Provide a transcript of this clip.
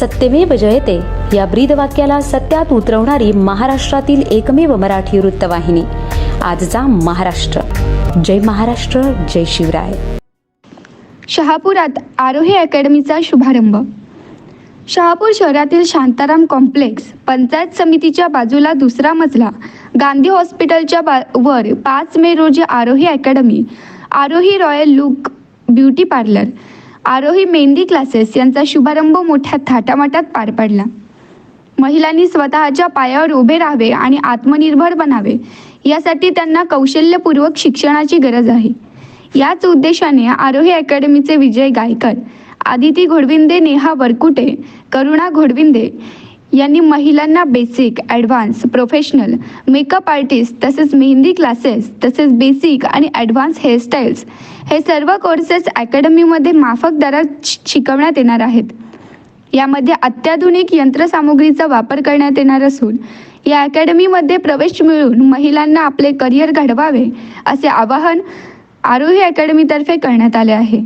सत्यमेव जयते. या ब्रीदवाक्याला सत्यात उतरवणारी महाराष्ट्रातील एकमेव मराठी वृत्तवाहिनी. आजचा महाराष्ट्र. जय महाराष्ट्र जय शिवराय. शहापुरात आरोही अकॅडमीचा शुभारंभ. शहापूर शहरातील शांताराम कॉम्प्लेक्स पंचायत समितीच्या बाजूला दुसरा मजला गांधी हॉस्पिटलच्या बा वर पाच मे रोजी Aarohi academy Aarohi royal look beauty parlour Aarohi mehndi classes यांचा शुभारंभ मोठ्या थाटामाटात पार पडला. महिलांनी स्वतःच्या पायावर उभे राहावे आणि आत्मनिर्भर बनावे यासाठी त्यांना कौशल्यपूर्वक शिक्षणाची गरज आहे. याच उद्देशाने आरोही अकॅडमीचे विजय गायकर आदिती घोडविंदे नेहा वरकुटे करुणा घोडविंदे यांनी महिलांना basic advance professional makeup artist तसेच मेहंदी क्लासेस तसेच बेसिक आणि ॲडव्हान्स हेअरस्टाईल्स हे सर्व कोर्सेस अकॅडमीमध्ये माफक दरात शि- शिकवण्यात येणार आहेत. यामध्ये अत्याधुनिक यंत्रसामुग्रीचा वापर करण्यात येणार असून या अकॅडमीमध्ये प्रवेश मिळवून महिलांना आपले करिअर घडवावे असे आवाहन आरोही अकॅडमीतर्फे करण्यात आले आहे.